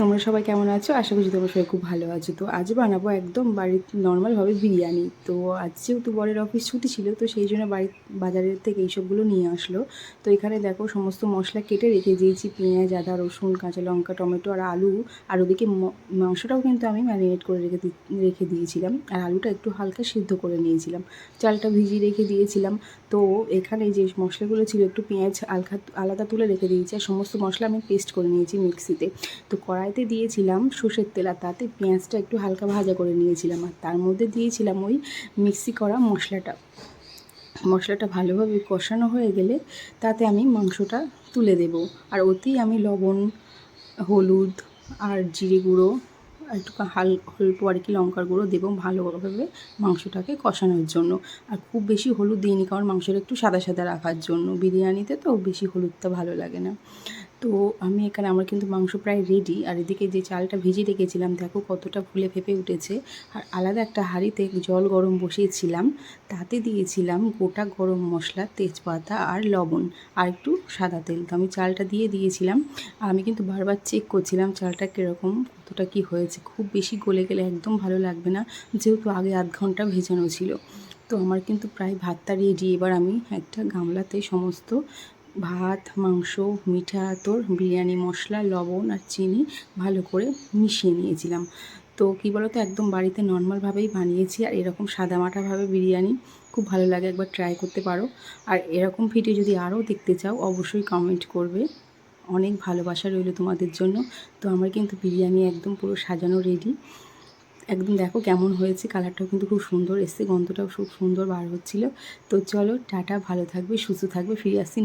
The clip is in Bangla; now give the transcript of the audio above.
তোমরা সবাই কেমন আছো? আশা করছি তোমরা সবাই খুব ভালো আছো। তো আজ বানাবো একদম বাড়ির নর্মালভাবে বিরিয়ানি। তো আজ যেহেতু বরের অফিস ছুটি ছিল, তো সেই জন্য বাড়ি বাজারের থেকে এইসবগুলো নিয়ে আসলো। তো এখানে দেখো সমস্ত মশলা কেটে রেখে দিয়েছি, পেঁয়াজ, আদা, রসুন, কাঁচা লঙ্কা, টমেটো আর আলু। আর ওদিকে মাংসটাও কিন্তু আমি ম্যারিনেট করে রেখে রেখে দিয়েছিলাম। আর আলুটা একটু হালকা সিদ্ধ করে নিয়েছিলাম। চালটা ভিজিয়ে রেখে দিয়েছিলাম। তো এখানে যে মশলাগুলো ছিল, একটু পেঁয়াজ আলখা, আলাদা তুলে রেখে দিয়েছি। আর সমস্ত মশলা আমি পেস্ট করে নিয়েছি মিক্সিতে তো। কড়াইতে দিয়েছিলাম সর্ষের তেল আর তাতে পেঁয়াজটা একটু হালকা ভাজা করে নিয়েছিলাম আর তার মধ্যে দিয়েছিলাম ওই মিক্সি করা মশলাটা। মশলাটা ভালোভাবে কষানো হয়ে গেলে তাতে আমি মাংসটা তুলে দেব। আর ওতেই আমি লবণ, হলুদ আর জিরে গুঁড়ো, একটু হাল অল্প আর কি লঙ্কার গুঁড়ো দেবো ভালোভাবে মাংসটাকে কষানোর জন্য। আর খুব বেশি হলুদ দিইনি কারণ মাংসটা একটু সাদা সাদা রাখার জন্য। বিরিয়ানিতে তো বেশি হলুদটা ভালো লাগে না। তো আমি এখানে, আমার কিন্তু মাংস প্রায় রেডি আর এদিকে যে চালটা ভিজিয়ে রেখেছিলাম, দেখো কতটা ফুলে ফেপে উঠেছে। আর আলাদা একটা হাঁড়িতে জল গরম বসিয়েছিলাম, তাতে দিয়েছিলাম গোটা গরম মশলা, তেজপাতা আর লবণ, আর একটু সাদা তেল। তো আমি চালটা দিয়ে দিয়েছিলাম, আর আমি কিন্তু বারবার চেক করছিলাম চালটা কীরকম, কতটা কি হয়েছে। খুব বেশি গলে গেলে একদম ভালো লাগবে না, যেহেতু আগে আধ ঘণ্টা ভেজানো ছিল। তো আমার কিন্তু প্রায় ভাতটা রেডি এবার আমি একটা গামলাতে সমস্ত ভাত, মাংস, মিঠা আতর বিরিয়ানি, মশলা, লবণ আর চিনি ভালো করে মিশিয়ে নিয়েছিলাম। তো কী বলো তো একদম বাড়িতে নর্মালভাবেই বানিয়েছি আর এরকম সাদামাটাভাবে বিরিয়ানি খুব ভালো লাগে, একবার ট্রাই করতে পারো। আর এরকম ভিডিও যদি আরও দেখতে চাও, অবশ্যই কমেন্ট করবে। অনেক ভালোবাসা রইল তোমাদের জন্য। তো আমার কিন্তু বিরিয়ানি একদম পুরো সাজানো রেডি একদম দেখো কেমন হয়েছে কালারটাও কিন্তু খুব সুন্দর এসছে, গন্ধটাও খুব সুন্দর বার হচ্ছিল। তো চলো, টাটা, ভালো থাকবে, সুস্থ থাকবে, ফিরে আসছি